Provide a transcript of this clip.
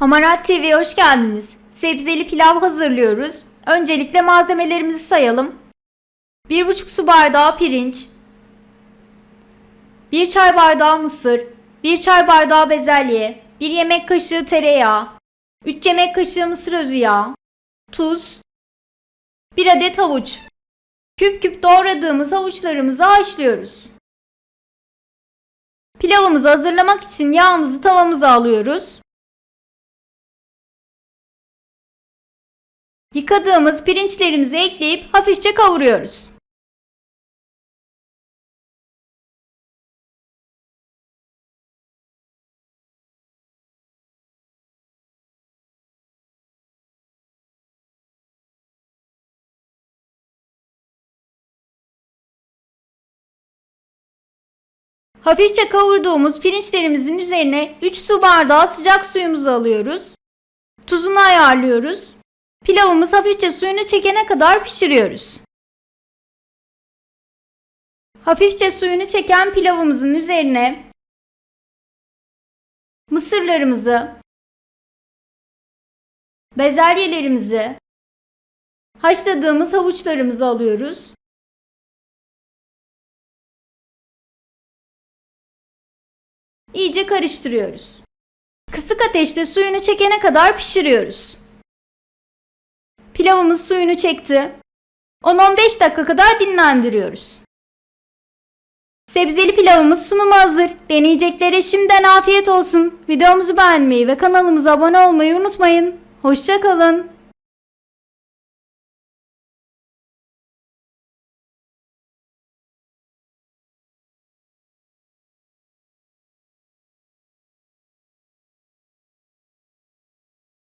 Hamarat TV'ye hoş geldiniz. Sebzeli pilav hazırlıyoruz. Öncelikle malzemelerimizi sayalım. 1,5 su bardağı pirinç, 1 çay bardağı mısır, 1 çay bardağı bezelye, 1 yemek kaşığı tereyağı, 3 yemek kaşığı mısır özü yağı, tuz, 1 adet havuç. Küp küp doğradığımız havuçlarımızı haşlıyoruz. Pilavımızı hazırlamak için yağımızı tavamıza alıyoruz. Yıkadığımız pirinçlerimizi ekleyip hafifçe kavuruyoruz. Hafifçe kavurduğumuz pirinçlerimizin üzerine 3 su bardağı sıcak suyumuzu alıyoruz. Tuzunu ayarlıyoruz. Pilavımız hafifçe suyunu çekene kadar pişiriyoruz. Hafifçe suyunu çeken pilavımızın üzerine mısırlarımızı, bezelyelerimizi, haşladığımız havuçlarımızı alıyoruz. İyice karıştırıyoruz. Kısık ateşte suyunu çekene kadar pişiriyoruz. Pilavımız suyunu çekti. 10-15 dakika kadar dinlendiriyoruz. Sebzeli pilavımız sunuma hazır. Deneyeceklere şimdiden afiyet olsun. Videomuzu beğenmeyi ve kanalımıza abone olmayı unutmayın. Hoşçakalın.